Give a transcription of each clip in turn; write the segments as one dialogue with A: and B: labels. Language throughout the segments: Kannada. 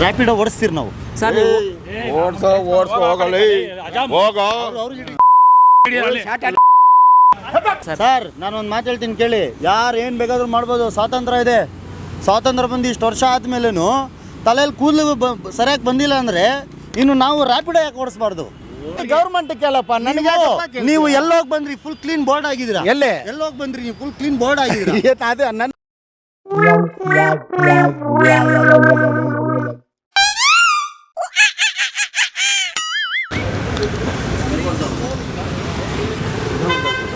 A: ರ್ಯಾಪಿಡೋ ಓಡಿಸ್ತೀರಿ ನಾವು.
B: ಸರ್ ನೀವು
C: ಓಡ್ಸೋ ಓಡ್ಸೋ ಹೋಗಲಿ. ಹೋಗೋ.
A: ಸರ್ ನಾನು ಒಂದು ಮಾತು ಹೇಳ್ತೀನಿ ಕೇಳಿ. ಯಾರು ಏನು ಬೇಕಾದ್ರೂ ಮಾಡ್ಬೋದು. ಸ್ವಾತಂತ್ರ್ಯ ಇದೆ. ಸ್ವಾತಂತ್ರ್ಯ ಬಂದು ಇಷ್ಟು ವರ್ಷ ಆದ್ಮೇಲೂ ತಲೆಯಲ್ಲಿ ಕೂದಲು ಸರಿಯಾಗಿ ಬಂದಿಲ್ಲ ಅಂದರೆ ಇನ್ನು ನಾವು ರ್ಯಾಪಿಡ್ ಯಾಕೆ ಓಡಿಸ್ಬಾರ್ದು?
D: ಗೌರ್ಮೆಂಟ್ ಕೇಳಪ್ಪ ನನಗೆ
A: ನೀವು- ನೀವು ಎಲ್ಲೋಗಿ ಬಂದ್ರಿ? ಫುಲ್ ಕ್ಲೀನ್ ಬೋರ್ಡ್ ಆಗಿದ್ದೀರಾ?
D: ಎಲ್ಲೇ?
A: ಎಲ್ಲೋಗಿ ಬಂದ್ರಿ ನೀವು? ಫುಲ್ ಕ್ಲೀನ್ ಬೋರ್ಡ್ ಆಗಿದ್ದೀರಾ?
D: ಅದೇ ನನ್ನ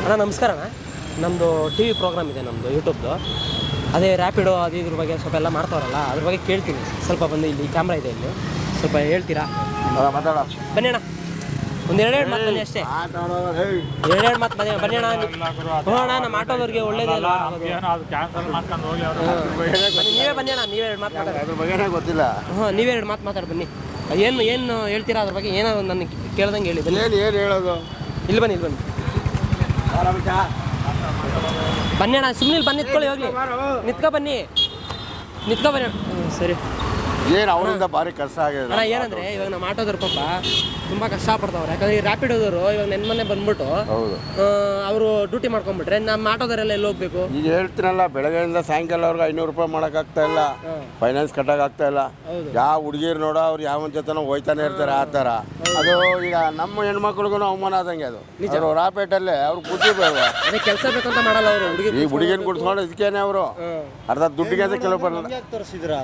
B: ಅಣ್ಣ ನಮಸ್ಕಾರ ಅಣ್ಣ. ನಮ್ಮದು ಟಿ ವಿ ಪ್ರೋಗ್ರಾಮ್ ಇದೆ ನಮ್ಮದು ಯೂಟ್ಯೂಬ್ದು ಅದೇ ರ್ಯಾಪಿಡೋ ಅದು ಇದ್ರ ಬಗ್ಗೆ ಸ್ವಲ್ಪ ಎಲ್ಲ ಮಾಡ್ತಾರಲ್ಲ ಅದ್ರ ಬಗ್ಗೆ ಕೇಳ್ತೀನಿ. ಸ್ವಲ್ಪ ಬಂದು ಇಲ್ಲಿ ಕ್ಯಾಮ್ರಾ ಇದೆ ಇಲ್ಲಿ. ಸ್ವಲ್ಪ ಹೇಳ್ತೀರಾ?
C: ಮಾತಾಡ.
B: ಬನ್ನಿ ಅಣ್ಣ. ಒಂದು ಎರಡೆರಡು ಮಾತು ಬನ್ನಿ ಅಷ್ಟೇ. ಎರಡೆರಡು ಮಾತು ಬನ್ನಿ ಬನ್ನಿ ಅಣ್ಣ ಅಣ್ಣ ನಮ್ಮ ಆಟೋದವ್ರಿಗೆ ಒಳ್ಳೇದಲ್ಲ ನೀವೇ ಬನ್ನಿ ಅಣ್ಣ ನೀವೇ ಎರಡು ಮಾತು
C: ಗೊತ್ತಿಲ್ಲ.
B: ಹಾಂ ನೀವೇ ಎರಡು ಮಾತು ಮಾತಾಡಿ ಬನ್ನಿ. ಏನು ಏನು ಹೇಳ್ತೀರಾ ಅದ್ರ ಬಗ್ಗೆ? ಏನೋ ಒಂದು ನನಗೆ ಕೇಳ್ದಂಗೆ ಹೇಳಿ ಬನ್ನಿ.
C: ಏನು ಏನ್ ಹೇಳೋದು?
B: ಇಲ್ಲಿ ಬನ್ನಿ ಇಲ್ಲಿ ಬನ್ನಿ. ಬನ್ನಿ ಅಣ್ಣ ಸುಮ್ಮನೆ ಬನ್ನಿ ನಿಂತ್ಕೊಳ್ಳಿ ಹೋಗ್ಲಿ. ನಿತ್ಕೊ ಬನ್ನಿ. ನಿತ್ಕೊ ಬನ್ನಿ. ಸರಿ.
C: ಏನ್ ಅವರಿಂದ ಭಾರಿ ಕಷ್ಟ ಆಗಿದೆ
B: ಅಣ್ಣ ಏನಂದ್ರೆ ಇವಾಗ ನಮ್ಮ ಆಟೋದವ್ರು ಪಾಪ ತುಂಬ ಕಷ್ಟಪಡ್ತಾವ್ರೆ. ಯಾಕಂದ್ರೆ ಈ ರ್ಯಾಪಿಡೋದವರು ಇವಾಗ ನೆನ್ಮನೆ ಬಂದ್ಬಿಟ್ಟು
C: ಹೌದು.
B: ಅವರು ಡ್ಯೂಟಿ ಮಾಡ್ಕೊಂಡ್ಬಿಟ್ರೆ ನಮ್ಮ ಆಟೋದವರೆಲ್ಲ ಎಲ್ಲಿ ಹೋಗ್ಬೇಕು?
C: ಈಗ ಹೇಳ್ತೀನಲ್ಲ ಬೆಳಗ್ಗೆಯಿಂದ ಸಾಯಂಕಾಲವರೆಗೆ ಐನೂರು ರೂಪಾಯಿ ಮಾಡೋಕ್ಕಾಗ್ತಾ ಇಲ್ಲ. ಫೈನಾನ್ಸ್ ಕಟ್ಟೋಕ್ಕಾಗ್ತಾ ಇಲ್ಲ. ಯಾವ ಹುಡುಗಿರು ನೋಡೋ ಅವ್ರು ಯಾವ ಜೊತೆನೋ ಹೋಯ್ತಾನೆ ಇರ್ತಾರೆ ಆ ಥರ. ಅದು ಈಗ ನಮ್ಮ ಹೆಣ್ಮಕ್ಳಿಗೂ ಅವಮಾನ ಆದಂಗೆ ಅದು. ಅವರು ರಾಪೇಟಲ್ಲೇ ಅವ್ರು ಕೂತಿರ್ಬೇಕು.
B: ಅದೇ ಕೆಲಸ ಬೇಕಂತ ಮಾಡಲ್ಲ ಅವರು ಹುಡುಗಿ
C: ಈ ಹುಡುಗಿನ ಕುಡ್ಸ್ಕೊಂಡು ಇದಕ್ಕೇನೆ ಅವರು. ಅರ್ಧ ದುಡ್ಡಿಗೆ ಅಂತ ಕೆಲವು ಬರಲ್ಲ
A: ತೋರಿಸಿದ್ರಾ?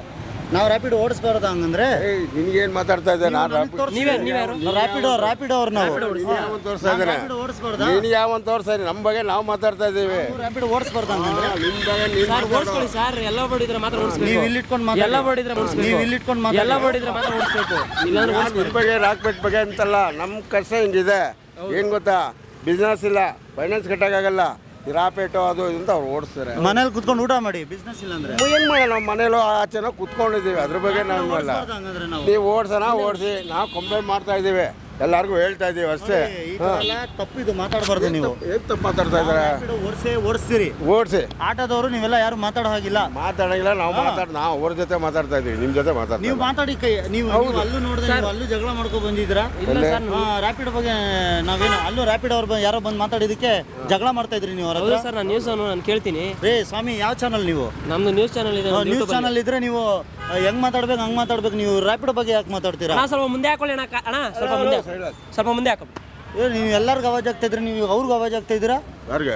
A: ನಾವು ರ್ಯಾಪಿಡ್ ಓಡಿಸ್ಬಾರ್ದು ಹಂಗಂದ್ರೆ
C: ನಿನ್ಗೆ ನಿನ್ಗೇನ್ ಮಾತಾಡ್ತಾ ಇದ್ದೆ? ನಾನು
B: ನೀವೇ ನೀವೇ ಯಾರು?
A: ರ್ಯಾಪಿಡೋ ರ್ಯಾಪಿಡೋ ಅವ್ರು ನಾವು.
C: ಯಾವನ್ ತೋರಿಸ್ತಾ ಇದ್ದಾನೆ?
A: ಓಡಿಸ್ಬಾರ್ದಾ?
C: ನೀನು ಯಾವನ್ ತೋರ್ಸ ನಮ್ಮ ಬಗ್ಗೆ ನಾವು ಮಾತಾಡ್ತಾ ಇದ್ದೀವಿ.
A: ರ್ಯಾಪಿಡ್ ಓಡಿಸ್ಬಾರ್ದು ಹಂಗಂದ್ರೆ.
C: ನಿಮ್ ಬಗ್ಗೆ ನೀನು
B: ಸರ್ ಎಲ್ಲ ಬಡಿದ್ರೆ ಮಾತ್ರ
A: ನೀವು ಇಲ್ಲಿ ಇಟ್ಕೊಂಡು ಮಾತ್ರ
B: ಎಲ್ಲ ಬಡಿದ್ರೆ ಓಡಿಸ್ಬೇಕು
A: ನೀವು ಇಲ್ಲಿ ಇಟ್ಕೊಂಡು ಮಾತ್ರ
B: ಎಲ್ಲ ಬಡಿದ್ರೆ ಮಾತ್ರ ಓಡಿಸ್ಬೇಕು. ಇಲ್ಲಾಂದ್ರೆ
C: ನಿಮ್ ಬಗ್ಗೆ ರಾಕ್ಪೇಟ್ ಬಗ್ಗೆ ಅಂತಲ್ಲ ನಮ್ಮ ಕಷ್ಟ ಹಿಂಗಿದೆ. ಏನ್ ಗೊತ್ತಾ? ಬಿಸ್ನೆಸ್ ಇಲ್ಲ. ಫೈನಾನ್ಸ್ ಕಟ್ಟಕ್ಕಾಗಲ್ಲ ಈ ಅದು ಇದಂತ ಅವ್ರು ಓಡಿಸ್ತಾರೆ.
A: ಮನೇಲಿ ಕುತ್ಕೊಂಡು ಊಟ ಮಾಡಿ ಬಿಸ್ನೆಸ್ ಇಲ್ಲ ಅಂದ್ರೆ?
C: ಏನ್ ಮಾಡೋಣ ನಾವು ಮನೇಲೂ ಆಚೆನೋ ಕುತ್ಕೊಂಡಿದ್ದೀವಿ. ಅದ್ರ ಬಗ್ಗೆ ನಾವು ಇಲ್ಲ
A: ಹಂಗಂದ್ರೆ ನಾವು.
C: ನೀವು ಓಡ್ಸೋಣ ಓಡಿಸಿ ನಾವು ಕಂಪ್ಲೇಂಟ್ ಮಾಡ್ತಾ ಇದ್ದೀವಿ. ಎಲ್ಲರಿಗೂ ಹೇಳ್ತಾ ಇದೀವಿ ಅಷ್ಟೇ.
A: ತಪ್ಪಿದ್ದು ತಪ್ಪಿದು ಮಾತಾಡಬಾರ್ದು ನೀವು.
C: ಏನ್ ತಪ್ಪು ಮಾತಾಡ್ತಾ ಇದಾರೆ
A: ಓಡಿಸಿ ಓಡಿಸೇ ಓಡಿಸ್ತೀರಿ.
C: ಓಡಿಸಿ.
A: ಆಟೋದವರು ನೀವೆಲ್ಲ ಯಾರು ಮಾತಾಡೋ ಹಾಗಿಲ್ಲ.
C: ಮಾತಾಡಂಗಿಲ್ಲ ನಾವು ಮಾತಾಡ್ ನಾವು ಅವ್ರ ಜೊತೆ ಮಾತಾಡ್ತಾ ಇದೀವಿ ನಿಮ್ ಜೊತೆ ಮಾತಾಡ್ತಾ
A: ನೀವು ಮಾತಾಡಿ ಕೈ ನೀವು ಅಲ್ಲೂ ನೋಡಿದ್ರೆ ನೀವು ಅಲ್ಲೂ ಜಗಳ ಮಾಡ್ಕೊಂಡು ಬಂದಿದ್ದೀರಾ? ರಾಪಿಡ್ ಬಗ್ಗೆ ನಾವೇನು ಅಲ್ಲೂ ರಾಪಿಡ್ ಅವ್ರು ಯಾರೋ ಬಂದು ಮಾತಾಡಿದಕ್ಕೆ ಜಗಳ ಮಾಡ್ತಾ ಇದ್ರಿ ನೀವು ಅವ್ರ
B: ಸರ್ ನಾನು ನ್ಯೂಸ್ ನಾನು ಕೇಳ್ತೀನಿ.
A: ರೇ ಸ್ವಾಮಿ ಯಾವ ಚಾನಲ್ ನೀವು?
B: ನಮ್ದು ನ್ಯೂಸ್ ಚಾನಲ್ ಇದೆ
A: ನ್ಯೂಸ್ ಚಾನಲ್ ಇದ್ರೆ ನೀವು ಹೆಂಗ್ ಮಾತಾಡ್ಬೇಕು ಹಂಗ್ ಮಾತಾಡ್ಬೇಕು ನೀವು ರಾಪಿಡ್ ಬಗ್ಗೆ ಯಾಕೆ ಮಾತಾಡ್ತೀರಾ?
B: ಅಣ್ಣ ಸ್ವಲ್ಪ ಮುಂದೆ ಹಾಕೊಳ್ಳಿ ಅಣ್ಣ ಸ್ವಲ್ಪ ಮುಂದೆ ಸ್ವಲ್ಪ ಮುಂದೆ ಹಾಕೊಳ್ಳಿ
A: ಏ, ನೀವು ಎಲ್ಲರಿಗೂ ಅವಾಜ್ ಆಗ್ತಾ ನೀವು ಅವ್ರಿಗೂ ಅವಾಜ್ ಆಗ್ತಾ ಇದ್ದೀರಾ
C: ಯಾರಿಗೆ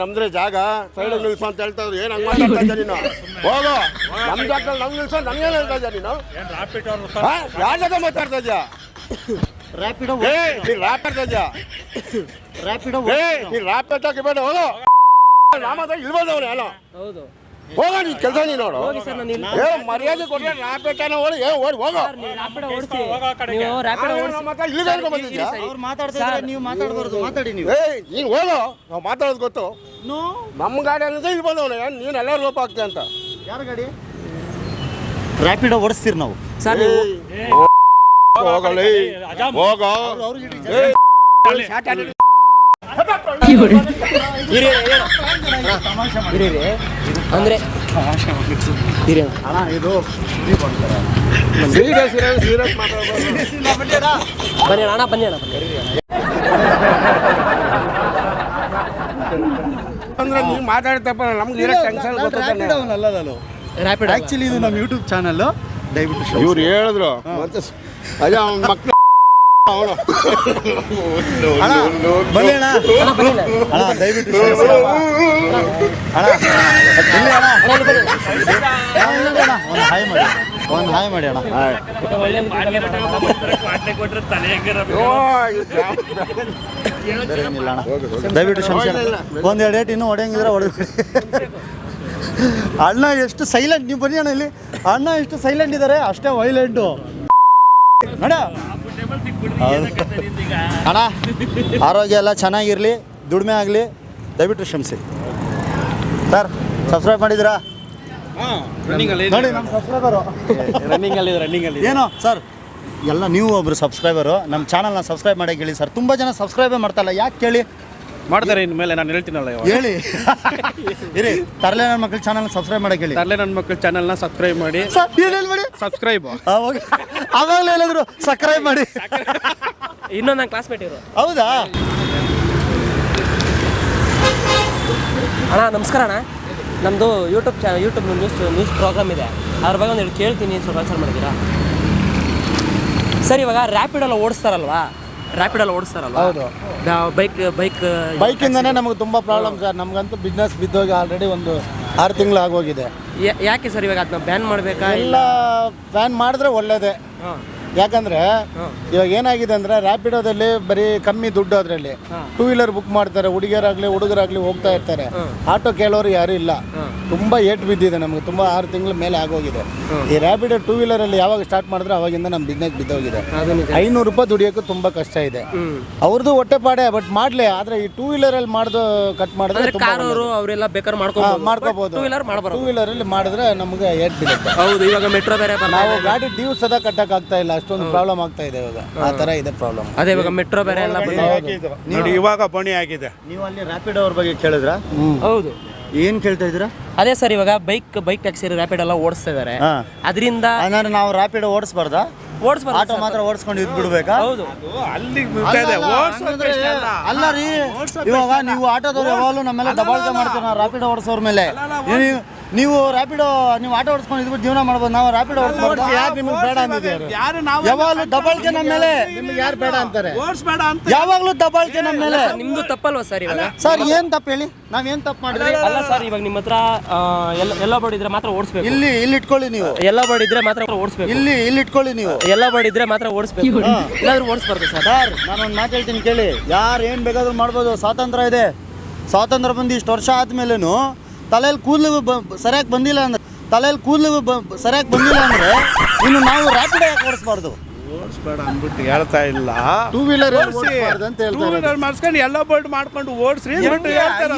C: ನಮ್ದ್ರೆ ಜಾಗ ಸೈಡ್ ಅಲ್ಲಿ ನಿಲ್ಸು ಅಂತ ಹೇಳ್ತಾ ಇದ್ರು. ಏನ್ ಹಂಗ್ ಮಾತಾಡ್ತಾ ಇದ್ದೆ ನೀನು? ಹೋಗೋ. ನಮ್ ಜಾಗದಲ್ಲಿ ನಂಗ್ ನಿಲ್ಸು ನಮ್ಗೆ ಹೇಳ್ತಾ ಇದ್ದೆ ನೀನು? ಹಾ? ಯಾರ್ ಜೊತೆ ಮಾತಾಡ್ತಾ ಇದ್ಯಾ
A: ರಾಪಿಡ್
C: ಏ ನೀ ರ್ಯಾಪ್ ಆಡ್ತಾ ಇದ್ಯಾ
A: ರ್ಯಾಪಿಡ್
C: ಏ ನೀ ರ್ಯಾಪ್ ಆಡ್ತಾ ಬೇಡ ಹೋಗು. ನಾಮದ ಇಲ್ಬೋದು ಅವನು ಏನೋ
B: ಹೌದು.
C: ಹೋಗ ನೀ ಕೆಲಸ ನೀನು ನೋಡು. ಏ ಮರ್ಯಾದೆ ಕೊಟ್ಟರೆ ರಾಪ್ ಬೆಟ್ಟನ ಓಡಿ ಏ ಓಡಿ ಹೋಗು.
B: ನೀವು
C: ಬಂದಿದ್ಯಾ?
A: ಮಾತಾಡಬಾರ್ದು ಮಾತಾಡಿ
C: ಏ ನೀನು ಹೋಗೋ. ನಾವು ಮಾತಾಡೋದು ಗೊತ್ತು.
A: ನೋ.
C: ನಮ್ಮ ಗಾಡಿ ಅನ್ನೋದು ಇಲ್ಲಿ ಬಂದವನು ನೀನು ಎಲ್ಲರೂ ಲೋಪ ಆಗ್ತೀಯ ಅಂತ?
A: ಯಾರ ಗಾಡಿ? ರ್ಯಾಪಿಡೋ ಓಡಿಸ್ತೀರಿ ನಾವು.
B: ಸರ್
C: ಹೋಗಲಿ ಹೋಗೋ
B: ಇರಿ. ಅಂದ್ರೆ ಬನ್ನಿ ಅಣ್ಣ ಬನ್ನಿ ಅಣ್ಣ ಬನ್ನಿ.
C: ಅಂದ್ರೆ ನೀವು ಮಾತಾಡ್ತಪ್ಪ ನಮ್ಗೆ ಇರೋ ಟೆನ್ಷನ್
A: ನಾನು ಆಕ್ಚುಲಿ ಇದು ನಮ್ಮ ಯೂಟ್ಯೂಬ್ ಚಾನಲ್ ದಯವಿಟ್ಟು
C: ಇವ್ರು ಹೇಳಿದ್ರು. ಮತ್ತೆ ಅಯ್ಯೋ ಅವ್ನ ಮಕ್ಳು
A: ಬನ್ನಿ ಅಣ್ಣ. ದಯವಿಟ್ಟು ಕ್ಷಮಿಸಿ ಅಣ್ಣ. ಅಣ್ಣ ಇಲ್ಲಿ ಅಣ್ಣ. ಅಣ್ಣ, ಅಣ್ಣ ಒಂದು ಹಾಯ್ ಮಾಡಿ. ಒಂದು ಹಾಯ್ ಮಾಡಿ ಅಣ್ಣ.
B: ಒಳ್ಳೆ
A: ಬೇರೆ ಏನಿಲ್ಲ ಅಣ್ಣ. ದಯವಿಟ್ಟು ಕ್ಷಮಿಸಿ ಅಣ್ಣ. ಒಂದು ಎರಡು ಏಟ್ ಇನ್ನೂ ಹೊಡೆಯಂಗಿದ್ರೆ ಹೊಡೆದ್ಬಿಡಿ. ಅಣ್ಣ ಎಷ್ಟು ಸೈಲೆಂಟ್ ನೀವು ಬನ್ನಿ ಅಣ್ಣ ಇಲ್ಲಿ. ಅಣ್ಣ ಎಷ್ಟು ಸೈಲೆಂಟ್ ಇದ್ದಾರೆ ಅಷ್ಟೇ ವೈಲೆಂಟು ನಡ. ಅಣ್ಣ ಆರೋಗ್ಯ ಎಲ್ಲ ಚೆನ್ನಾಗಿರಲಿ ದುಡಿಮೆ ಆಗಲಿ ದಯವಿಟ್ಟು ಶ್ರಮಿಸಿ ಸರ್ ಸಬ್ಸ್ಕ್ರೈಬ್ ಮಾಡಿದ್ದೀರಾ? ನೋಡಿ ನಮ್ಮ ಸಬ್ಸ್ಕ್ರೈಬರು
D: ರನ್ನಿಂಗ್ ಅಲ್ಲಿ ರನ್ನಿಂಗ್ ಅಲ್ಲಿ
A: ಏನೋ ಸರ್ ಎಲ್ಲ ನೀವು ಒಬ್ಬರು ಸಬ್ಸ್ಕ್ರೈಬರು ನಮ್ಮ ಚಾನಲ್ನ ಸಬ್ಸ್ಕ್ರೈಬ್ ಮಾಡಿ ಹೇಳಿ ಸರ್ ತುಂಬ ಜನ ಸಬ್ಸ್ಕ್ರೈಬೇ ಮಾಡ್ತಾಯಿಲ್ಲ ಯಾಕೆ ಕೇಳಿ?
E: ಮಾಡ್ತಾರೆ ಇನ್ಮೇಲೆ ನಾನು ಹೇಳ್ತೀನಲ್ಲ ಇವಾಗ.
A: ಹೇಳಿ. ಇರಿ ತರಲೆ ನನ್ನ ಮಕ್ಕಳು ಚಾನಲ್ ಸಬ್ಸ್ಕ್ರೈಬ್ ಮಾಡಕ್ಕೆ ಹೇಳಿ
E: ತರಲೆ ನನ್ನ ಮಕ್ಕಳು ಚಾನಲ್ನ ಸಬ್ಸ್ಕ್ರೈಬ್ ಮಾಡಿ.
A: ಏನೇನು ಮಾಡಿ?
E: ಸಬ್ಸ್ಕ್ರೈಬ್
A: ಅವಾಗ ಅವಾಗಲೇ ಹೇಳಿದ್ರು ಸಬ್ಸ್ಕ್ರೈಬ್ ಮಾಡಿ.
B: ಇನ್ನೊಂದು ನನ್ನ ಕ್ಲಾಸ್ಮೇಟ್ ಇರೋ
A: ಹೌದಾ?
B: ಅಣ್ಣ ನಮಸ್ಕಾರ ಅಣ್ಣ. ನಮ್ಮದು YouTube channel YouTube news news program ಇದೆ. ಅದ್ರ ಬಗ್ಗೆ ಒಂದು ಕೇಳ್ತೀನಿ ಸ್ವಲ್ಪ ಆನ್ಸರ್ ಮಾಡಿದ್ದೀರಾ? ಸರ್ ಇವಾಗ ರ್ಯಾಪಿಡೆಲ್ಲ ಓಡಿಸ್ತಾರಲ್ವಾ? ರ್ಯಾಪಿಡೆಲ್ಲ ಓಡಿಸ್ತಾರಲ್ವಾ?
A: ಹೌದು.
B: ಬೈಕ್ ಬೈಕ್
A: ಬೈಕಿಂದನೇ ನಮಗೆ ತುಂಬ ಪ್ರಾಬ್ಲಮ್ ಸರ್ ನಮಗಂತೂ ಬಿಸ್ನೆಸ್ ಬಿದ್ದೋಗಿ ಆಲ್ರೆಡಿ ಒಂದು ಆರು ತಿಂಗಳು ಆಗೋಗಿದೆ.
B: ಯಾಕೆ ಸರ್ ಇವಾಗ ಅದನ್ನ ಬ್ಯಾನ್ ಮಾಡಬೇಕಾ
A: ಇಲ್ಲ ಬ್ಯಾನ್ ಮಾಡಿದ್ರೆ ಒಳ್ಳೇದೇ. ಯಾಕಂದ್ರೆ ಇವಾಗ ಏನಾಗಿದೆ ಅಂದ್ರೆ ರ್ಯಾಪಿಡೋದಲ್ಲಿ ಬರೀ ಕಮ್ಮಿ ದುಡ್ಡು ಅದರಲ್ಲಿ. ಟೂ ವೀಲರ್ ಬುಕ್ ಮಾಡ್ತಾರೆ ಹುಡುಗಿಯರಾಗ್ಲಿ ಹುಡುಗರಾಗ್ಲಿ ಹೋಗ್ತಾ ಇರ್ತಾರೆ. ಆಟೋ ಕೇಳೋರು ಯಾರು ಇಲ್ಲ. ತುಂಬಾ ಏಟ್ ಬಿದ್ದಿದೆ ನಮಗೆ ತುಂಬಾ ಆರು ತಿಂಗಳ ಮೇಲೆ ಆಗೋಗಿದೆ. ಈ ರ್ಯಾಪಿಡೋ ಟೂ ವೀಲರ್ ಅಲ್ಲಿ ಯಾವಾಗ ಸ್ಟಾರ್ಟ್ ಮಾಡಿದ್ರೆ ಅವಾಗಿಂದ ನಮ್ಮ ಬಿಸ್ನೆಸ್ ಬಿದ್ದೋಗಿದೆ. ಐನೂರು ರೂಪಾಯಿ ದುಡಿಯೋಕೆ ತುಂಬಾ ಕಷ್ಟ ಇದೆ. ಅವ್ರದ್ದು ಹೊಟ್ಟೆಪಾಡೆ ಬಟ್ ಮಾಡ್ಲಿ ಆದ್ರೆ ಈ ಟೂ ವೀಲರ್ ಅಲ್ಲಿ ಮಾಡ್ದು ಕಟ್ ಮಾಡಿದ್ರೆ
B: ಅವರೆಲ್ಲ ಬೇಕಾದ್ರೆ ಮಾಡ್ಕೋಬಹುದು ಟೂ ವೀಲರ್
A: ಟೂ ವೀಲರ್ ಅಲ್ಲಿ ಮಾಡಿದ್ರೆ ನಮಗೆ ಏಟ್ ಬೀಳುತ್ತೆ
B: ಹೌದು ಇವಾಗ ಮೆಟ್ರೋ ಬೇರೆ
A: ನಾವು ಗಾಡಿ ಡ್ಯೂ ಸದಾ ಕಟ್ಟಕ್ ಆಗ್ತಾ ಇಲ್ಲ ಅಷ್ಟೊಂದು ಪ್ರಾಬ್ಲಮ್ ಆಗ್ತಾ ಇದೆ ಇವಾಗ. ಆ ತರ ಇದೆ ಪ್ರಾಬ್ಲಮ್
B: ಅದೇ ಇವಾಗ ಮೆಟ್ರೋ ಬೇರೆ ಎಲ್ಲ ಬಂದಿದೆ.
E: ನೋಡಿ ಇವಾಗ ಬಣಿ ಆಗಿದೆ
A: ನೀವು ಅಲ್ಲಿ ರಾಪಿಡ್ ಅವ್ರ ಬಗ್ಗೆ ಕೇಳಿದ್ರ?
B: ಹೌದು.
A: ಏನ್ ಕೇಳ್ತಾ ಇದ್ದೀರಾ?
B: ಅದೇ ಸರ್ ಇವಾಗ ಬೈಕ್ ಬೈಕ್ ಟ್ಯಾಕ್ಸಿ ರಾಪಿಡ್ ಎಲ್ಲ ಓಡಿಸ್ತಾ ಇದಾರೆ.
A: ಹಾ.
B: ಅದರಿಂದ
A: ಅಂದ್ರೆ ನಾವು ರಾಪಿಡ್ ಓಡಿಸ್ಬಾರ್ದಾ?
B: ಓಡಿಸ್ಬಾರ್ದು
A: ಆಟೋ ಮಾತ್ರ ಓಡಿಸ್ಕೊಂಡು ಇದ್ ಬಿಡ್ಬೇಕಾ
B: ಹೌದು
A: ಅಲ್ಲ ರೀ. ಇವಾಗ ನೀವು ಆಟೋದವ್ರು ಯಾವಾಗಲೂ ನಮ್ಮೆಲ್ಲ ಡಬಲ್ ಮಾಡ್ತೀರ ರಾಪಿಡ್ ರ್ಯಾಪಿಡ್ ಓಡಿಸೋರ್ ಮೇಲೆ. ನೀವು ನೀವು ರ್ಯಾಪಿಡ್ ನೀವು ಆಟೋ ಓಡಿಸ್ಕೊಂಡು ಇದ್ಬಿಟ್ಟು ಜೀವನ ಮಾಡ್ಬೋದು. ನಾವು ರ್ಯಾಪಿಡ್ ಓಡಿಸ್ಕೊಂಡು ಯಾರು ನಿಮಗೆ ಬೇಡ ಅಂದಿದ್ದಾರೆ?
E: ಯಾರು ನಾವು
A: ಯಾವಾಗಲೂ ಡಬಲ್ ನಮ್ಮ ಮೇಲೆ ನಿಮ್ಗೆ ಯಾರು ಬೇಡ ಅಂತಾರೆ?
E: ಓಡಿಸ್ಬೇಡ ಅಂತ.
A: ಯಾವಾಗಲೂ ನಮ್ಮ ಮೇಲೆ
B: ನಿಮ್ದು ತಪ್ಪಲ್ವಾ ಸರ್ ಇವಾಗ?
A: ಸರ್ ಏನ್ ತಪ್ಪು ಹೇಳಿ? ನಾವೇನ್ ತಪ್ಪು ಮಾಡಿದ್ರಿ
B: ಅಲ್ಲ ಸರ್ ಇವಾಗ ನಿಮ್ಮ ಹತ್ರ ಎಲ್ಲ ಎಲ್ಲ ಬೋರ್ಡ್ ಇದ್ರೆ ಮಾತ್ರ ಓಡಿಸ್ಬೇಕು.
A: ಇಲ್ಲಿ ಇಲ್ಲಿ ಇಟ್ಕೊಳ್ಳಿ ನೀವು.
B: ಎಲ್ಲ ಬೋರ್ಡ್ ಇದ್ರೆ ಮಾತ್ರ ಓಡಿಸ್ಬೇಕು.
A: ಇಲ್ಲಿ ಇಲ್ಲಿ ಇಟ್ಕೊಳ್ಳಿ ನೀವು.
B: ಎಲ್ಲ ಬೋರ್ಡ್ ಇದ್ರೆ ಮಾತ್ರ ಓಡಿಸ್ಬೇಕು. ಎಲ್ಲಾದ್ರೂ ಓಡಿಸ್ಬಾರ್ದು ಸರ್.
A: ಸರ್ ನಾನೊಂದು ಮಾತು ಹೇಳ್ತೀನಿ ಕೇಳಿ. ಯಾರು ಏನು ಬೇಕಾದ್ರೂ ಮಾಡ್ಬೋದು. ಸ್ವಾತಂತ್ರ್ಯ ಇದೆ. ಸ್ವಾತಂತ್ರ್ಯ ಬಂದು ಇಷ್ಟು ವರ್ಷ ಆದ್ಮೇಲೂ ತಲೆಯಲ್ಲಿ ಕೂದಲು ಸರಿಯಾಗಿ ಬಂದಿಲ್ಲ ಅಂದ್ರೆ ತಲೆಯಲ್ಲಿ ಕೂದಲು ಸರಿಯಾಗಿ ಬಂದಿಲ್ಲ ಅಂದರೆ, ಇನ್ನು ನಾವು ರ್ಯಾಪಿಡ್ ಯಾಕೆ ಓಡಿಸ್ಬಾರ್ದು.
E: ಓಡಿಸ್ಬೇಡ ಅಂದ್ಬಿಟ್ಟು ಹೇಳ್ತಾ ಇಲ್ಲ.
A: ಟೂ ವೀಲರ್
E: ಅಂತ ಟೂ ವೀಲರ್ ಮಾಡಿಸ್ಕೊಂಡು ಎಲ್ಲ ಬೋಲ್ಡ್ ಮಾಡ್ಕೊಂಡು ಓಡಿಸ್ರಿ ಅಂದ್ಬಿಟ್ಟು ಹೇಳ್ತಾರೆ.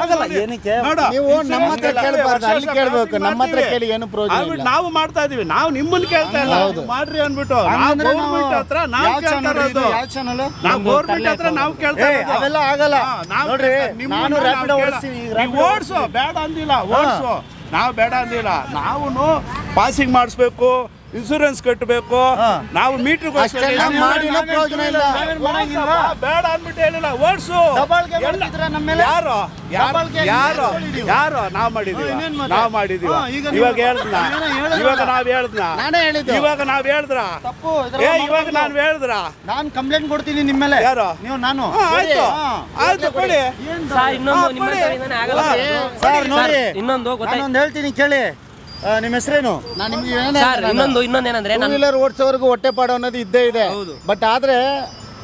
A: ಆಗಲ್ಲ. ಏನಕ್ಕೆ? ನೀವು ನಮ್ಮ ಹತ್ರ ಕೇಳಬಾರ್ದು ಅಲ್ಲಿ ಕೇಳಬೇಕು. ನಮ್ಮ ಹತ್ರ ಕೇಳಿ ಏನು ಪ್ರಯೋಜನ
E: ನಾವು ಮಾಡ್ತಾ ಇದೀವಿ. ನಾವು ನಿಮ್ಮನ್ನ ಕೇಳ್ತಾ ಇಲ್ಲ. ಮಾಡ್ರಿ ಅಂದ್ಬಿಟ್ಟು. ನಾವು ಗೌರ್ಮೆಂಟ್ ಹತ್ರ ನಾವು ಕೇಳ್ತಾ ಇರೋದು. ನಾವು ಗೌರ್ಮೆಂಟ್ ಹತ್ರ ನಾವು ಕೇಳ್ತಾ ಇರೋದು.
A: ಅವೆಲ್ಲ ಆಗಲ್ಲ. ನೋಡ್ರಿ
E: ನಿಮ್ಮನ್ನ
A: ನಾನು ರ್ಯಾಪಿಡ್ ಓಡಿಸ್ತೀನಿ
E: ಓಡಿಸು ಬೇಡ ಅಂದಿಲ್ಲ ಓಡಿಸು. ನಾವು ಬೇಡ ಅಂದಿಲ್ಲ. ನಾವು ಪಾಸಿಂಗ್ ಮಾಡಿಸ್ಬೇಕು. ಇನ್ಸೂರೆನ್ಸ್ ಕಟ್ಟಬೇಕು. ನಾವು ಮೀಟರ್. ಬೇಡ ಅಂದ್ಬಿಟ್ಟು ಹೇಳಿಲ್ಲ. ಓಡಿಸು? ಯಾರು ಯಾರು ಯಾರು ಯಾರು ನಾವು ಮಾಡಿದೀವಿ? ನಾವು ಮಾಡಿದೀವಿ. ಇವಾಗ
A: ಹೇಳಿದ್ರಲ್ಲ.
E: ಇವಾಗ ನಾವ್ ಹೇಳ್ದ್ನ?
A: ನಾನೇ
E: ಇವಾಗ ನಾವ್ ಹೇಳ್ದ್ರ?
A: ತಪ್ಪು
E: ಏ ಇವಾಗ ನಾನು ಹೇಳ್ದ್ರ?
A: ನಾನು ಕಂಪ್ಲೇಂಟ್ ಕೊಡ್ತೀನಿ ನಿಮ್ಮ ಮೇಲೆ.
E: ಯಾರು?
A: ನೀವು ನಾನು.
E: ಆಯ್ತು. ಆಯ್ತು ಕೊಡಿ.
B: ಸರ್ ಇನ್ನೊಂದು
E: ಹಾ,
B: ನಿಮ್ಮ
E: ಕೊಡಿ.
B: ಆಗಲ್ಲ ಸರ್.
A: ಸರ್ ನೋಡಿ.
B: ಇನ್ನೊಂದು ಗೊತ್ತಾಯ್ತು.
A: ಹೇಳ್ತೀನಿ ಕೇಳಿ. ನಿಮ್ಮ ಹೆಸರೇನು? ನಾನು ನಿಮ್ಗೆ
B: ಸರ್ ಇನ್ನೊಂದು ಇನ್ನೊಂದು ಏನಂದ್ರೆ
A: ಟೂ
B: ನಾನು
A: ವೀಲರ್ ಓಡಿಸೋರ್ಗು ಹೊಟ್ಟೆ ಪಾಡು ಅನ್ನೋದು ಇದ್ದೇ ಇದೆ. ಬಟ್ ಆದ್ರೆ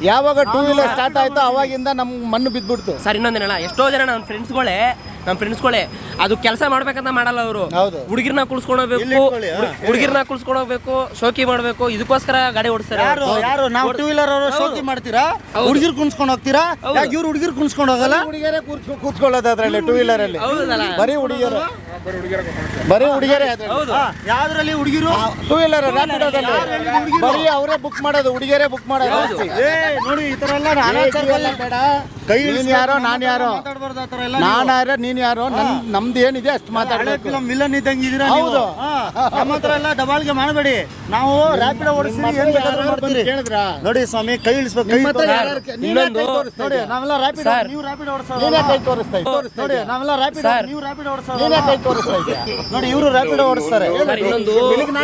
A: ಯಾವಾಗ ಟೂ ವೀಲರ್ ಸ್ಟಾರ್ಟ್ ಆಯ್ತೋ ಅವಾಗಿಂದ ನಮ್ಗೆ ಮಣ್ಣು ಬಿದ್ದ್ಬಿಡ್ತು.
B: ಸರ್ ಇನ್ನೊಂದೇನಲ್ಲ ಎಷ್ಟೋ ಜನ ನನ್ನ ಫ್ರೆಂಡ್ಸ್ಗಳೇ ನಮ್ಮ ಫ್ರೆಂಡ್ಸ್ಗಳೇ ಅದು ಕೆಲಸ ಮಾಡ್ಬೇಕಂತ ಮಾಡಲ್ಲ ಅವರು.
A: ಹೌದು.
B: ಹುಡುಗಿರ್ನ ಕುಳ್ಸ್ಕೊಂಡು
A: ಇಲ್ಲಿ
B: ಹೋಗ್ಬೇಕು
A: ಇಟ್ಕೊಳ್ಳಿ, ಹಾ.
B: ಹುಡುಗಿರ್ನ ಕುಳ್ಸ್ಕೊಂಡು ಹೋಗ್ಬೇಕು ಶೋಕಿ ಮಾಡಬೇಕು ಇದಕ್ಕೋಸ್ಕರ ಗಾಡಿ ಓಡಿಸ್ತಾರೆ.
A: ಯಾರು ಯಾರು ನಾವು ಟೂ ವೀಲರ್ ಅವರು ಶೋಕಿ ಮಾಡ್ತೀರಾ? ಹುಡುಗಿರ್ ಕುಣಿಸ್ಕೊಂಡು ಹೋಗ್ತೀರಾ? ಯಾಕೆ ಇವ್ರು ಹುಡುಗಿರ್ ಕುಣಿಸ್ಕೊಂಡು ಹೋಗಲ್ಲ? ಹುಡುಗಿಯರೇ ಕೂತ್ಕೊಳ್ಳೋದು ಅದರಲ್ಲಿ ಟೂ ವೀಲರ್ ಅಲ್ಲಿ
B: ಹೌದಲ್ಲ.
A: ಬರೀ ಹುಡುಗಿಯರು. ಬರೀ ಹುಡುಗಿಯರೇ
B: ಹೌದು.
A: ಯಾವ್ದ್ರಲ್ಲಿ ಹುಡುಗಿರು?
D: ಟೂ ವೀಲರ್ ರ್ಯಾಪಿಡೋದಲ್ಲಿ ಬರೀ ಅವರೇ ಬುಕ್ ಮಾಡೋದು ಹುಡುಗಿಯರೇ ಬುಕ್ ಮಾಡೋದು
A: ಏ ನೋಡಿ ಈ ತರ ಎಲ್ಲ ಬೇಡ. ಕೈ
D: ನೀನ್ ಯಾರೋ, ನಾನ್ ಯಾರೋ.
A: ನಾನು
D: ನಾನ್ ಯಾರೋ ನೀನ್ ಯಾರೋ ನಮ್ದು ಏನಿದೆ ಅಷ್ಟು
A: ಮಾತಾಡಬೇಕು
D: ಮಾತಾಡ್ಬೇಕು.
A: ಫಿಲಂ ವಿಲನ್ ಇದ್ದಂಗೆ ಇದೀರಾ
D: ಹೌದು.
A: ನಮ್ಮ ಹತ್ರ ಎಲ್ಲ ದಬಾಳಿಕೆ ಮಾಡಬೇಡಿ. ನಾವು ರ್ಯಾಪಿಡ್ ಓಡಿಸಿ ಏನ್ ಬೇಕಾದ್ರೂ ಮಾಡ್ತೀರಿ.
D: ಕೇಳಿದ್ರಾ?
A: ನೋಡಿ ಸ್ವಾಮಿ ಕೈ ಇಳಿಸ್ಬೇಕು ಕೈ
B: ಇನ್ನೊಂದು-
A: ನೋಡಿ ನಾವೆಲ್ಲ ರ್ಯಾಪಿಡ್ ನೀವು ರ್ಯಾಪಿಡ್
D: ನೀನೇ
A: ಓಡಿಸೋದು
D: ಕೈ ತೋರಿಸ್ತಾ
A: ನೋಡಿ ನಾವೆಲ್ಲ ರ್ಯಾಪಿಡ್ ನೀವು ರ್ಯಾಪಿಡ್ ಓಡಿಸೋದು
D: ನೀನೇ ಕೈ ಇದೀಯ?
A: ನೋಡಿ ಇವರು ರ್ಯಾಪಿಡ್ ಓಡಿಸ್ತಾರೆ.
B: ಇನ್ನೊಂದು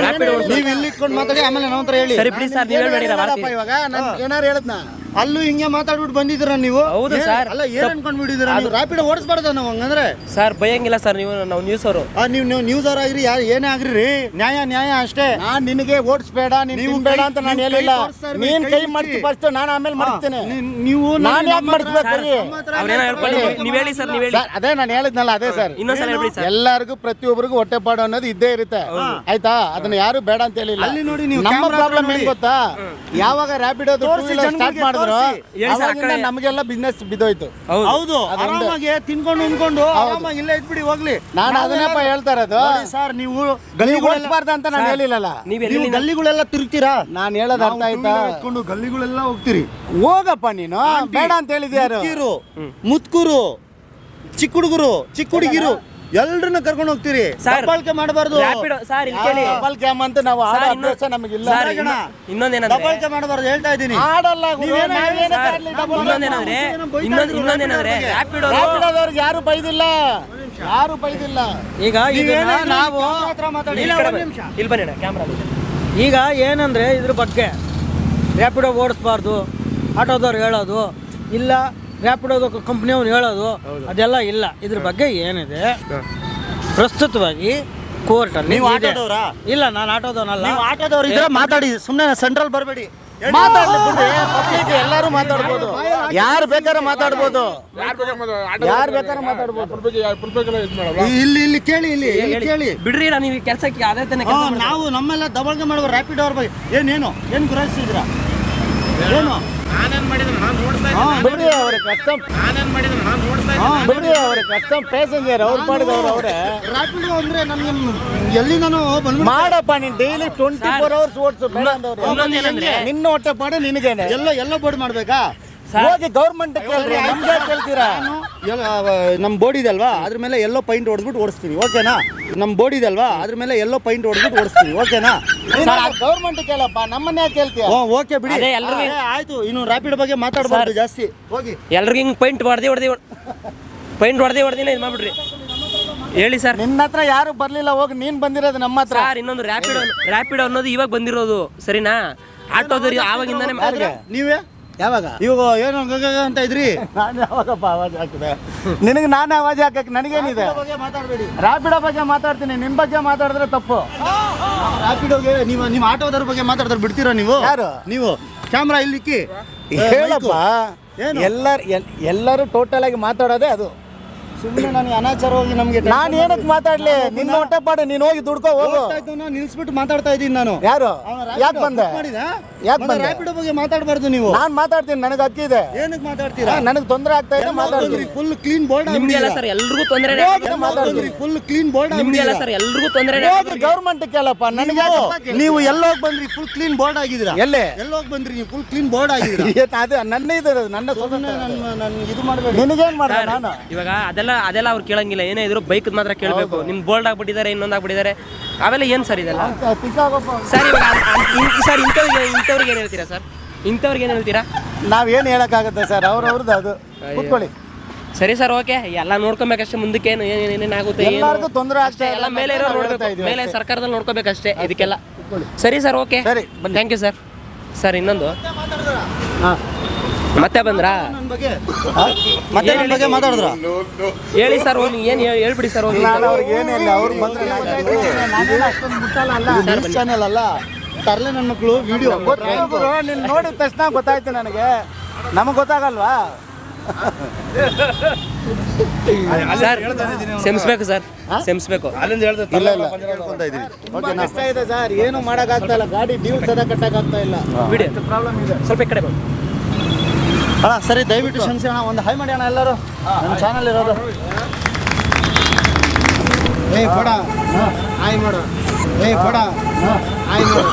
B: rapid ಓಡಿಸ್ತಾರೆ.
A: ನೀವು ಇಲ್ಲಿ ಇಟ್ಕೊಂಡು ಮಾತಾಡಿ ಆಮೇಲೆ ಹತ್ರ ಹೇಳಿ.
B: ಸರಿ ಪ್ಲೀಸ್ ಸರ್ ನೀವ್ ಹೇಳ್ಬೇಡಿ,
D: ಇವಾಗ? ನಾನು ಏನಾರು ಹೇಳದ್ನ?
A: ಅಲ್ಲೂ ಹಿಂಗೆ ಮಾತಾಡ್ಬಿಟ್ಟು ಬಂದಿದ್ರ ನೀವು?
B: ಹೌದು ಸರ್.
A: ಅಲ್ಲ ಏನ್ ಅನ್ಕೊಂಡ್ಬಿಟ್ಟಿದ್ದೀರಾ ನೀವು? ರಾಪಿಡ್ ಓಡಿಸ್ಬಾರ್ದ ನಾವು ಹಂಗಂದ್ರೆ.
B: ಸರ್ ಭಯಂಗಿಲ್ಲ ಸರ್ ನೀವು ನಾವು ನ್ಯೂಸ್ ಅವರು.
A: ಆ, ನೀವು ನೀವು ನ್ಯೂಸ್ ಅವ್ರ ಆಗಿರಿ ಯಾರು ಏನೇ ಆಗ್ರಿ. ನ್ಯಾಯ ನ್ಯಾಯ ಅಷ್ಟೇ.
D: ನಾನ್ ನಿನಗೆ ಓಡಿಸ್ಬೇಡ ನೀನ್
A: ನೀವು ಬೇಡ
D: ಅಂತ ನಾನು ಹೇಳಿಲ್ಲ. ನೀನ್
A: ಕೈ
D: ಮಾಡ್ತಿ ಫಸ್ಟ್ ನಾನು ಆಮೇಲೆ ಮಾಡ್ತೇನೆ
A: ನೀವು
D: ನಾನ್ ಯಾಕೆ
A: ನಮ್ಮ ಹತ್ರ-
D: ಮಾಡಿಸ್ಬೇಕು ಬರೀ?
A: ನಮ್ಮ ಹತ್ರ
B: ಅವ್ರೇನೋ
A: ಎಲ್ಲ
B: ಹೇಳ್ಕೊಳ್ಳಿ
A: ತಗೊಳ್ಳಿ.
B: ನೀವು ಹೇಳಿ ಸರ್ ನೀವು ಹೇಳಿ.
D: ಸರ್ ಅದೇ ನಾನು ಹೇಳಿದ್ನಲ್ಲ ಅದೇ ಸರ್.
B: ಇನ್ನೊಂದ್ಸಲ ಹೇಳಿ ಸರ್.
D: ಎಲ್ಲರಿಗೂ ಪ್ರತಿಯೊಬ್ಬರಿಗೂ ಹೊಟ್ಟೆಪಾಡು ಅನ್ನೋದು ಇದ್ದೇ ಇರುತ್ತೆ. ಆಯ್ತಾ? ಅದನ್ನ ಯಾರು ಬೇಡ ಅಂತ ಹೇಳಿಲ್ಲ.
A: ಅಲ್ಲಿ ನೋಡಿ ನೀವು
D: ನಮ್ಮ ಪ್ರಾಬ್ಲಮ್ ಏನ್ ಗೊತ್ತಾ? ಯಾವಾಗ ರಾಪಿಡ್
A: ತೋರ್ಸಿ
D: ಸ್ಟಾರ್ಟ್ ಮಾಡಿದ್ರು. ಅವರು ಅವಾಗಿಂದ ನಮಗೆಲ್ಲ ಬಿಸ್ನೆಸ್ ಬಿದ್ದೋಯ್ತು.
B: ಹೌದು.
A: ಆರಾಮಾಗಿ ತಿನ್ಕೊಂಡು ಉಣ್ಕೊಂಡು ಆರಾಮಾಗಿ ಇಲ್ಲೇ ಇದ್ಬಿಡಿ ಹೋಗ್ಲಿ.
D: ನಾನು ಅದನ್ನಪ್ಪ ಹೇಳ್ತಾ ಇರೋದು.
A: ಸರ್ ನೀವು
D: ನೀವು
A: ಗಲ್ಲಿಗಳೆಲ್ಲ
D: ಅಂತ ನಾನು ಹೇಳಿಲ್ಲಲ್ಲ.
B: ನೀವು
A: ಗಲ್ಲಿಗಳೆಲ್ಲ ತಿರುಗ್ತೀರಾ?
D: ನಾನು ಹೇಳೋದು ಅರ್ಥ ಆಯ್ತಾ?
A: ಎತ್ಕೊಂಡು ಗಲ್ಲಿಗಳೆಲ್ಲ ಹೋಗ್ತೀರಿ.
D: ಹೋಗಪ್ಪ ನೀನು. ಬೇಡ ಅಂತ ಹೇಳಿದ್ಯಾರು
A: ಮುತ್ಕೂರು ಚಿಕ್ಕ ಹುಡುಗರು ಚಿಕ್ಕ ಹುಡುಗಿರು. ಎಲ್ರನ್ನ ಕರ್ಕೊಂಡು ಹೋಗ್ತೀರಿ?
B: ಸರ್,
A: ದಬ್ಬಾಳಿಕೆ ಮಾಡಬಾರ್ದು.
B: ರ್ಯಾಪಿಡೋ ಸರ್ ಇಲ್ಲಿ ಕೇಳಿ.
D: ಡಬಲ್ ಕ್ಯಾಮ್ ಅಂತ ನಾವು ಆಡೋ
B: ಸರ್, ಇನ್ನೊಂದು-
D: ಅಭ್ಯಾಸ ನಮಗಿಲ್ಲ
B: ಸರ್, ಇನ್ನೊ- ಇನ್ನೊಂದೇನಂದ್ರೆ
A: ದಬ್ಬಾಳಿಕೆ ಮಾಡಬಾರ್ದು ಹೇಳ್ತಾ ಇದ್ದೀನಿ.
D: ಆಡಲ್ಲ ಗುರು,
A: ನೀವೇನೋ
B: ಸರ್, ಇನ್ನೊಂದೇನಂದ್ರೆ ಇನ್ನೊಂದು ಇನ್ನೊಂದೇನಂದ್ರೆ ರ್ಯಾಪಿಡೋ
D: ರಾಪಿಡೋದವ್ರಿಗೆ ಯಾರು ಬೈದಿಲ್ಲ. ಯಾರು ಬೈದಿಲ್ಲ.
F: ಈಗ ಇದನ್ನ ನಾವು
B: ಇಲ್ಲಿ ಬನ್ನಿ. ಕ್ಯಾಮ್ರಾ
F: ಈಗ ಏನಂದ್ರೆ ಇದ್ರ ಬಗ್ಗೆ ರ್ಯಾಪಿಡೋ ಓಡಿಸ್ಬಾರ್ದು. ಆಟೋದವ್ರು ಹೇಳೋದು. ಇಲ್ಲ ರ್ಯಾಪಿಡೋದ ಕಂಪ್ನಿಯವ್ರು ಹೇಳೋದು ಅದೆಲ್ಲ ಇಲ್ಲ. ಇದ್ರ ಬಗ್ಗೆ ಏನಿದೆ? ಪ್ರಸ್ತುತವಾಗಿ ಕೋರ್ಟಲ್ಲಿ
A: ನೀವು. ಆಟೋದವ್ರಾ?
F: ಇಲ್ಲ ನಾನು ಆಟೋದವನಲ್ಲ.
A: ನೀವು ಆಟೋದವ್ರು ಇದ್ರೆ ಮಾತಾಡಿ ಸುಮ್ಮನೆ ಸೆಂಟ್ರಲ್ ಬರಬೇಡಿ.
D: ಎಲ್ಲಾರು ಬಿಡ್ರಿ ಪಬ್ಲಿಕ್ ಎಲ್ಲರೂ ಮಾತಾಡ್ಬೋದು. ಯಾರು ಬೇಕಾದ್ರೆ ಮಾತಾಡ್ಬೋದು. ಯಾರು ಬೇಕಾದ್ರೆ ಮಾತಾಡ್ಬೋದು.
A: ಇಲ್ಲಿ ಇಲ್ಲಿ ಕೇಳಿ ಇಲ್ಲಿ ಇಲ್ಲಿ ಕೇಳಿ.
B: ಬಿಡ್ರಿ ನೀವು ಕೆಲಸಕ್ಕೆ ಅದೇ ತಾನೆ
A: ನಾವು ನಮ್ಮೆಲ್ಲ ದಬ್ಬಾಳಿಕೆ ಮಾಡುವ ರ್ಯಾಪಿಡ್ ಅವ್ರ ಬಗ್ಗೆ. ಏನೇನು? ಏನು ಗುರಾಯಿಸಿದ್ರ ಏನು?
D: ಬಿಡ್ರಿ ಅವ್ರ ಕಸ್ಟಮ್ ಬಿಡ್ರಿ ಅವರ ಕಸ್ಟಮ್ ಪ್ಯಾಸೆಂಜರ್ ಅವ್ರ ಅವ್ರು. ಅವ್ರೆ
A: ರ್ಯಾಪಿಡ್ ಅಂದ್ರೆ ನಮ್ಗೆ ಎಲ್ಲಿಂದನೂ ಬಂದ್ಬಿಟ್ಟು
D: ಮಾಡಪ್ಪ ನೀನ್ ಡೈಲಿ ಟ್ವೆಂಟಿ ಫೋರ್ ಅವರ್ಸ್ ಓಡಿಸು ಬೇಡ ಅಂದವ್ರು. ನಿನ್ನ ಹೊಟ್ಟೆ ಪಾಡು ನಿನಗೇನೆ.
A: ಎಲ್ಲ ಎಲ್ಲ ಬೋರ್ಡ್ ಮಾಡ್ಬೇಕಾ?
D: ಹೋಗಿ ಗೌರ್ಮೆಂಟ್ ಕೇಳ್ರಿ ನಮ್ಗೆ ಕೇಳ್ತೀರಾ?
A: ನಮ್ಮ ಬೋರ್ಡ್ ಇದೆ ಅಲ್ವಾ ಅದ್ರ ಮೇಲೆ ಎಲ್ಲೋ ಪೈಂಟ್ ಹೊಡೆದ್ಬಿಟ್ಟು ಓಡಿಸ್ತೀವಿ ಓಕೆನಾ? ನಮ್ಮ ಬೋರ್ಡ್ ಇದೆ ಅಲ್ವಾ ಅದ್ರ ಮೇಲೆ ಎಲ್ಲೋ ಪೈಂಟ್ ಹೊಡೆದ್ಬಿಟ್ಟು ಓಡಿಸ್ತೀವಿ ಓಕೆನಾ?
D: ಗೌರ್ಮೆಂಟ್ ಕೇಳಪ್ಪ ನಮ್ಮನ್ನೇ ಕೇಳ್ತೀಯ?
A: ಓಕೆ ಬಿಡಿ.
B: ಅದೇ ಎಲ್ರಿಗೂ-
A: ಏ, ಆಯ್ತು ಇನ್ನು ರಾಪಿಡ್ ಬಗ್ಗೆ ಮಾತಾಡಬಾರ್ದು ಜಾಸ್ತಿ. ಹೋಗಿ.
B: ಎಲ್ರಿಗೂ ಹಿಂಗೆ ಪೈಂಟ್ ಹೊಡೆದಿ ಹೊಡೆದಿ ಪೈಂಟ್ ಹೊಡೆದಿ ಹೊಡೆದಿನ ಇದು ಮಾಡ್ಬಿಡ್ರಿ. ಹೇಳಿ ಸರ್.
D: ನಿನ್ನ ಹತ್ರ ಯಾರು ಬರ್ಲಿಲ್ಲ ಹೋಗಿ ನೀನ್ ಬಂದಿರೋದು ನಮ್ಮ ಹತ್ರ.
B: ಸರ್ ಇನ್ನೊಂದು ರ್ಯಾಪಿಡ್ ರ್ಯಾಪಿಡ್ ಅನ್ನೋದು ಇವಾಗ ಬಂದಿರೋದು ಸರಿನಾ? ಆಟೋದವ್ರಿಗೆ ಆವಾಗಿಂದಾನೆ
A: ನೀವೇ?
D: ಯಾವಾಗ?
A: ಇವಾಗ ಏನೋ ಗಗ ಅಂತ ಇದ್ರಿ?
D: ನಾನು ಯಾವಾಗಪ್ಪ ಆವಾಜ್ ಹಾಕಿದೆ? ನಿನಗೆ ನಾನು ಆವಾಜ್ ಹಾಕಕ್ಕೆ ನನಗೇನಿದೆ?
A: ಮಾತಾಡಬೇಡಿ.
D: ರಾಪಿಡೋ ಬಗ್ಗೆ ಮಾತಾಡ್ತೀನಿ ನಿಮ್ ಬಗ್ಗೆ ಮಾತಾಡಿದ್ರೆ ತಪ್ಪು.
A: ರಾಪಿಡ್ ನೀವು ನಿಮ್ಮ ಆಟೋದವ್ರ ಬಗ್ಗೆ ಮಾತಾಡಿದ್ರೆ ಬಿಡ್ತೀರಾ ನೀವು?
D: ಯಾರು?
A: ನೀವು ಕ್ಯಾಮ್ರಾ ಇಲ್ಲಿಕ್ಕಿ.
D: ಹೇಳಪ್ಪ
A: ಎಲ್ಲರೂ
D: ಎಲ್ಲರ ಎಲ್- ಎಲ್ಲರೂ ಟೋಟಲ್ ಆಗಿ ಮಾತಾಡೋದೇ ಅದು.
A: ಸುಮ್ಮನೆ ನಾನು ಅನಾಚಾರವಾಗಿ ನಮಗೆ
D: ನಾನು ಏನಕ್ಕೆ ಮಾತಾಡ್ಲಿ? ನಿನ್ನ ಹೊಟ್ಟೆಪಾಡು ನೀನು ಹೋಗಿ ದುಡ್ಕೋ ಹೋಗು.
A: ನಿಲ್ಸ್ಬಿಟ್ಟು ಮಾತಾಡ್ತಾ ಇದ್ದೀನಿ ನಾನು.
D: ಯಾರು? ಯಾಕೆ ಬಂದೆ? ಯಾಕೆ ಬಂದೆ?
A: Rapido ಬಗ್ಗೆ ಮಾತಾಡಬಾರ್ದು ನೀವು.
D: ನಾನು ಮಾತಾಡ್ತೀನಿ ನನಗೆ ಅಕ್ಕಿದೆ
A: ಏನಕ್ಕೆ ಮಾತಾಡ್ತೀರಾ?
D: ನನಗೆ ತೊಂದರೆ ಆಗ್ತಾ ಇದೆ ಮಾತಾಡ್ತೀನಿ.
A: ಫುಲ್ ಕ್ಲೀನ್ ಬೋರ್ಡ್
B: ನಿಮ್ಗೆ ಅಲ್ಲ ಸರ್ ಎಲ್ರಿಗೂ ತೊಂದರೆ
A: ಫುಲ್ ಕ್ಲೀನ್ ಬೋರ್ಡ್
B: ನಿಮ್ಗೆ ಅಲ್ಲ ಸರ್ ಎಲ್ರಿಗೂ ತೊಂದರೆ
D: ಗೌರ್ಮೆಂಟ್ ಕೇಳಪ್ಪ? ನನಗೆ
A: ನೀವು ಎಲ್ಲೋಗಿ ಬಂದ್ರಿ? ಫುಲ್ ಕ್ಲೀನ್ ಬೋರ್ಡ್ ಆಗಿದ್ದೀರಾ?
D: ಎಲ್ಲೇ?
A: ಎಲ್ಲೋಗಿ ಬಂದ್ರಿ ನೀವು? ಫುಲ್ ಕ್ಲೀನ್ ಬೋರ್ಡ್ ಆಗಿದ್ದೀರಾ?
D: ಅದೇ ನನ್ನ ಇದು ನನ್ನ
A: ನನ್ನ ಇದು ಮಾಡಬೇಡಿ.
D: ನಿನಗೇನ್ ಮಾಡ ನಾನು?
B: ಇವಾಗ ಅದೆಲ್ಲ ಅದೆಲ್ಲ ಅವ್ರು ಕೇಳಂಗಿಲ್ಲ. ಏನೇ ಇದ್ರು ಬೈಕ್ ಮಾತ್ರ ಕೇಳಬೇಕು. ನಿಮ್ ಬೋಲ್ಡ್ ಆಗ್ಬಿಟ್ಟಿದ್ದಾರೆ ಇನ್ನೊಂದು ಆಗ್ಬಿಟ್ಟಿದ್ದಾರೆ. ಅವೆಲ್ಲ ಏನು ಸರ್ ಇದೆಲ್ಲ? ಸರ್ ಇವಾಗ ಸರ್ ಇಂಥವ್ರಿಗೆ ಇಂಥವ್ರಿಗೆ ಏನು ಹೇಳ್ತೀರಾ ಸರ್? ಇಂಥವ್ರಿಗೆ ಏನು ಹೇಳ್ತೀರಾ?
D: ನಾವೇನು ಹೇಳಕ್ಕಾಗುತ್ತೆ ಸರ್? ಅವ್ರವ್ರದ್ದು ಅದು. ಕೂತ್ಕೊಳ್ಳಿ.
B: ಸರಿ ಸರ್ ಓಕೆ. ಎಲ್ಲ ನೋಡ್ಕೊಬೇಕಷ್ಟೇ ಮುಂದಕ್ಕೆ. ಏನು ಏನೇನು ಏನೇನಾಗುತ್ತೆ ಏನು
D: ಎಲ್ಲರಿಗೂ ತೊಂದರೆ
B: ಅಷ್ಟೇ, ಎಲ್ಲ ಮೇಲೆ ಇರೋ ನೋಡ್ಬೇಕು. ಮೇಲೆ ಸರ್ಕಾರದಲ್ಲಿ ನೋಡ್ಕೋಬೇಕಷ್ಟೇ ಇದಕ್ಕೆಲ್ಲ. ಸರಿ ಸರ್ ಓಕೆ.
D: ಸರಿ.
B: ಥ್ಯಾಂಕ್ ಯು ಸರ್ ಸರ್ ಇನ್ನೊಂದು.
D: ಹಾ.
B: ಮತ್ತೆ ಬಂದ್ರಾ?
A: ನನ್ನ ಬಗ್ಗೆ ಮತ್ತೆ ನನ್ನ ಬಗ್ಗೆ ಮಾತಾಡಿದ್ರ?
B: ಹೇಳಿ ಸರ್ ಹೋಗಿ. ಏನು ಹೇಳ್ಬಿಡಿ ಸರ್ ಹೋಗಿ.
D: ನಾನು ಅವ್ರಿಗೆ ಏನಿಲ್ಲ ಅವ್ರು ಬಂದ್ರೆ ನಾನೇನು ಅಷ್ಟೊಂದು ಮುಟ್ಟಲ್ಲ ಅಲ್ಲ?
A: ಚಾನೆಲ್ ಅಲ್ಲ. ತರಲೆ ನನ್ನ ಮಕ್ಕಳು ವಿಡಿಯೋ
D: ನೀನು ನೀನ್ ನೋಡಿದ ತಕ್ಷಣ ಗೊತ್ತಾಯ್ತು ನನಗೆ. ನಮಗೆ ಗೊತ್ತಾಗಲ್ವಾ?
B: Sir ಸೆಮ್ಸ್ಬೇಕು sir. ಸೆಮ್ಸ್ಬೇಕು
A: ಅಲ್ಲಿಂದ ಹೇಳ್ದೆ
D: ಇಲ್ಲ, ಕಷ್ಟ ಇದೆ ಸರ್. ಏನು ಮಾಡೋಕ್ಕಾಗ್ತಾ ಇಲ್ಲ. ಗಾಡಿ ಡ್ಯೂ ಸದಾ ಕಟ್ಟಕ್ಕಾಗ್ತಾ ಇಲ್ಲ.
B: ಬಿಡಿ.
D: ಪ್ರಾಬ್ಲಮ್ ಇದೆ.
B: ಸ್ವಲ್ಪ ಈ ಕಡೆ ಬನ್ನಿ
A: ಅಣ್ಣ ಸರಿ ದಯವಿಟ್ಟು ಕ್ಷಮಿಸಿ ಅಣ್ಣ ಒಂದು ಹೈ ಮಾಡಿ ಅಣ್ಣ ಎಲ್ಲರೂ ನಮ್ಮ ಚಾನಲ್ ಇರೋದು
D: ಏ ಕೊಡ ಹಾಯ್ ಮಾಡು ಏ ಕೊಡ ಹಾಯ್ ಮಾಡು